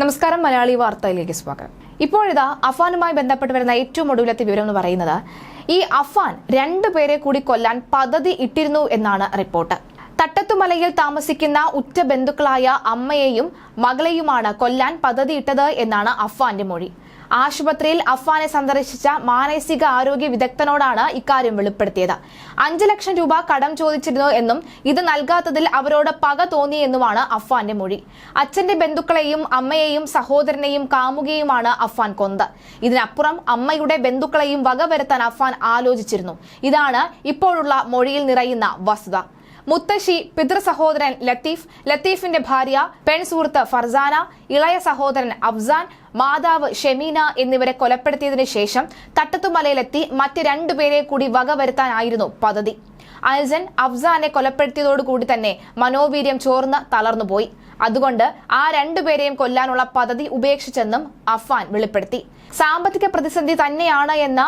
നമസ്കാരം മലയാളി വാർത്തയിലേക്ക് സ്വാഗതം. ഇപ്പോഴിതാ അഫാനുമായി ബന്ധപ്പെട്ട് വരുന്ന ഏറ്റവും ഒടുവിലത്തെ വിവരം എന്ന് പറയുന്നത് ഈ അഫാൻ രണ്ടു പേരെ കൂടി കൊല്ലാൻ പദ്ധതി ഇട്ടിരുന്നു എന്നാണ് റിപ്പോർട്ട്. തട്ടത്തുമലയിൽ താമസിക്കുന്ന ഉറ്റ ബന്ധുക്കളായ അമ്മയെയും മകളെയുമാണ് കൊല്ലാൻ പദ്ധതിയിട്ടത് എന്നാണ് അഫാന്റെ മൊഴി. ആശുപത്രിയിൽ അഫ്വാനെ സന്ദർശിച്ച മാനസിക ആരോഗ്യ വിദഗ്ധനോടാണ് ഇക്കാര്യം വെളിപ്പെടുത്തിയത്. അഞ്ചു ലക്ഷം രൂപ കടം ചോദിച്ചിരുന്നു എന്നും ഇത് നൽകാത്തതിൽ അവരോട് പക തോന്നിയെന്നുമാണ് അഫ്വാന്റെ മൊഴി. അച്ഛന്റെ ബന്ധുക്കളെയും അമ്മയെയും സഹോദരനെയും കാമുകയുമാണ് അഫ്വാൻ കൊന്നത്. ഇതിനപ്പുറം അമ്മയുടെ ബന്ധുക്കളെയും വകവരുത്താൻ അഫ്വാൻ ആലോചിച്ചിരുന്നു. ഇതാണ് ഇപ്പോഴുള്ള മൊഴിയിൽ നിറയുന്ന വസ്തുത. മുത്തശ്ശി പിതൃ സഹോദരൻ ലത്തീഫ് ലത്തീഫിന്റെ ഭാര്യ പെൺ സുഹൃത്ത് ഫർസാന ഇളയ സഹോദരൻ അഫ്സാൻ മാതാവ് ഷെമീന എന്നിവരെ കൊലപ്പെടുത്തിയതിനു ശേഷം തട്ടത്തുമലയിലെത്തി മറ്റ് രണ്ടുപേരെ കൂടി വകവരുത്താനായിരുന്നു പദ്ധതി. അൽസൻ അഫ്സാനെ കൊലപ്പെടുത്തിയതോടുകൂടി തന്നെ മനോവീര്യം ചോർന്ന് തളർന്നുപോയി. അതുകൊണ്ട് ആ രണ്ടുപേരെയും കൊല്ലാനുള്ള പദ്ധതി ഉപേക്ഷിച്ചെന്നും അഫ്വാൻ വെളിപ്പെടുത്തി. സാമ്പത്തിക പ്രതിസന്ധി തന്നെയാണ് എന്ന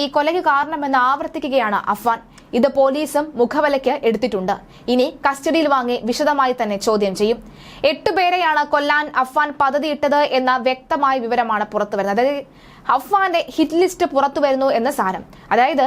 ഈ കൊലയ്ക്ക് കാരണമെന്ന് ആവർത്തിക്കുകയാണ് അഫ്വാൻ. ഇത് പോലീസും മുഖവലയ്ക്ക് എടുത്തിട്ടുണ്ട്. ഇനി കസ്റ്റഡിയിൽ വാങ്ങി വിശദമായി തന്നെ ചോദ്യം ചെയ്യും. എട്ടുപേരെയാണ് കൊല്ലാൻ അഫ്വാൻ പദ്ധതിയിട്ടത് എന്ന വ്യക്തമായ വിവരമാണ് പുറത്തു അഫ്വാന്റെ ഹിറ്റ് ലിസ്റ്റ് പുറത്തു വരുന്നു എന്ന് സാരം. അതായത്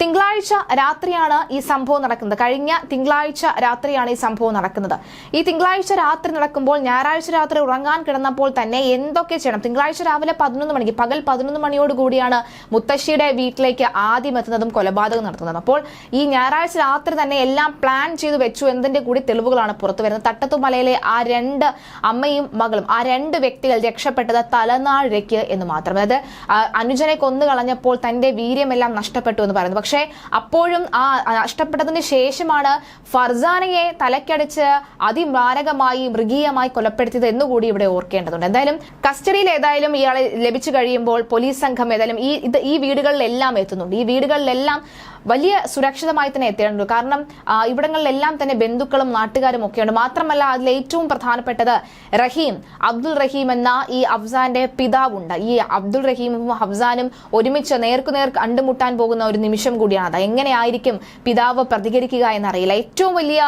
തിങ്കളാഴ്ച രാത്രിയാണ് ഈ സംഭവം നടക്കുന്നത്. കഴിഞ്ഞ തിങ്കളാഴ്ച രാത്രിയാണ് ഈ സംഭവം നടക്കുന്നത്. ഈ തിങ്കളാഴ്ച രാത്രി നടക്കുമ്പോൾ ഞായറാഴ്ച രാത്രി ഉറങ്ങാൻ കിടന്നപ്പോൾ തന്നെ എന്തൊക്കെ ചെയ്യണം? തിങ്കളാഴ്ച രാവിലെ പതിനൊന്ന് മണിക്ക് പകൽ പതിനൊന്ന് മണിയോട് കൂടിയാണ് മുത്തശ്ശിയുടെ വീട്ടിലേക്ക് ആദ്യം എത്തുന്നതും കൊലപാതകം നടത്തുന്നതും. അപ്പോൾ ഈ ഞായറാഴ്ച രാത്രി തന്നെ എല്ലാം പ്ലാൻ ചെയ്തു വെച്ചു എന്നതിന്റെ കൂടി തെളിവുകളാണ് പുറത്തു വരുന്നത്. തട്ടത്തുമലയിലെ ആ രണ്ട് അമ്മയും മകളും ആ രണ്ട് വ്യക്തികൾ രക്ഷപ്പെട്ടത് തലനാഴിക്ക് എന്ന് മാത്രം. അതായത് അനുജനെ കൊന്നു കളഞ്ഞപ്പോൾ തന്റെ വീര്യമെല്ലാം നഷ്ടപ്പെട്ടു എന്ന് പറയുന്നു. പക്ഷേ അപ്പോഴും ആ നഷ്ടപ്പെട്ടതിന് ശേഷമാണ് ഫർസാനയെ തലക്കടിച്ച് അതിമാരകമായി മൃഗീയമായി കൊലപ്പെടുത്തിയത് എന്നുകൂടി ഇവിടെ ഓർക്കേണ്ടതുണ്ട്. എന്തായാലും കസ്റ്റഡിയിൽ ഏതായാലും ഇയാളെ ലഭിച്ചു കഴിയുമ്പോൾ പോലീസ് സംഘം ഏതായാലും ഈ ഇത് ഈ വീടുകളിലെല്ലാം എത്തുന്നുണ്ട്. ഈ വീടുകളിലെല്ലാം വലിയ സുരക്ഷിതമായി തന്നെ എത്തേണ്ടത് കാരണം ഇവിടങ്ങളിലെല്ലാം തന്നെ ബന്ധുക്കളും നാട്ടുകാരും ഒക്കെയുണ്ട്. മാത്രമല്ല അതിൽ ഏറ്റവും പ്രധാനപ്പെട്ടത് റഹീം അബ്ദുൾ റഹീം എന്ന ഈ അഫ്സാന്റെ പിതാവുണ്ട്. ഈ അബ്ദുൾ റഹീമും ഹഫ്സാനും ഒരുമിച്ച് നേർക്കുനേർ കണ്ടുമുട്ടാൻ പോകുന്ന ഒരു നിമിഷം കൂടിയാണ് അത് എങ്ങനെയായിരിക്കും പിതാവ് പ്രതികരിക്കുക എന്നറിയില്ല. ഏറ്റവും വലിയ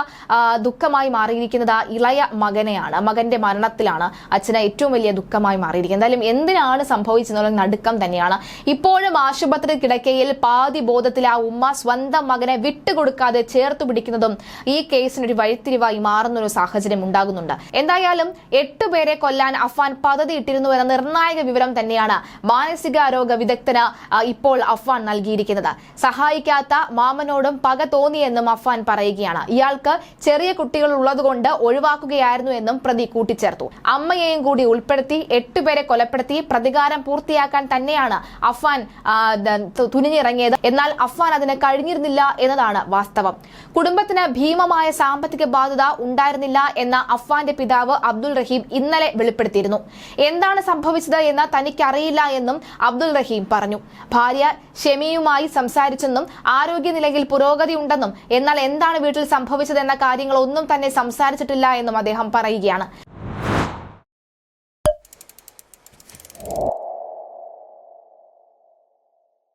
ദുഃഖമായി മാറിയിരിക്കുന്നത് ആ ഇളയ മകനെയാണ്. മകന്റെ മരണത്തിലാണ് അച്ഛന് ഏറ്റവും വലിയ ദുഃഖമായി മാറിയിരിക്കുന്നത്. എന്തായാലും എന്തിനാണ് സംഭവിച്ചെന്നുള്ള നടുക്കം തന്നെയാണ്. ഇപ്പോഴും ആശുപത്രി കിടക്കയിൽ പാതി ബോധത്തിൽ ആ ഉമ്മ സ്വന്തം മകനെ വിട്ടുകൊടുക്കാതെ ചേർത്ത് പിടിക്കുന്നതും ഈ കേസിനൊരു വഴിത്തിരിവായി മാറുന്ന ഒരു സാഹചര്യം ഉണ്ടാകുന്നുണ്ട്. എന്തായാലും എട്ടുപേരെ കൊല്ലാൻ അഫാൻ പദ്ധതി ഇട്ടിരുന്നു എന്ന നിർണായക വിവരം തന്നെയാണ് മാനസികാരോഗ്യ വിദഗ്ധന് ഇപ്പോൾ അഫ്വാൻ നൽകിയിരിക്കുന്നത്. സഹായിക്കാത്ത മാമനോടും പക തോന്നിയെന്നും അഫ്വാൻ പറയുകയാണ്. ഇയാൾക്ക് ചെറിയ കുട്ടികൾ ഉള്ളതുകൊണ്ട് ഒഴിവാക്കുകയായിരുന്നു എന്നും പ്രതി കൂട്ടിച്ചേർത്തു. അമ്മയെയും കൂടി ഉൾപ്പെടുത്തി എട്ടുപേരെ കൊലപ്പെടുത്തി പ്രതികാരം പൂർത്തിയാക്കാൻ തന്നെയാണ് അഫ്വാൻ തുനിഞ്ഞിറങ്ങിയത്. എന്നാൽ അഫ്വാൻ അതിന് കഴിഞ്ഞിരുന്നില്ല എന്നതാണ് വാസ്തവം. കുടുംബത്തിന് ഭീമമായ സാമ്പത്തിക ബാധ്യത ഉണ്ടായിരുന്നില്ല എന്ന അഫ്വാന്റെ പിതാവ് അബ്ദുൾ റഹീം ഇന്നലെ വെളിപ്പെടുത്തിയിരുന്നു. എന്താണ് സംഭവിച്ചത് എന്ന് തനിക്കറിയില്ല എന്നും അബ്ദുൾ റഹീം പറഞ്ഞു. ഭാര്യ ഷെമിയുമായി സംസാരിച്ചെന്നും ആരോഗ്യനിലയിൽ പുരോഗതി ഉണ്ടെന്നും എന്നാൽ എന്താണ് വീട്ടിൽ സംഭവിച്ചതെന്ന കാര്യങ്ങൾ ഒന്നും തന്നെ സംസാരിച്ചിട്ടില്ല എന്നും അദ്ദേഹം പറയുകയാണ്.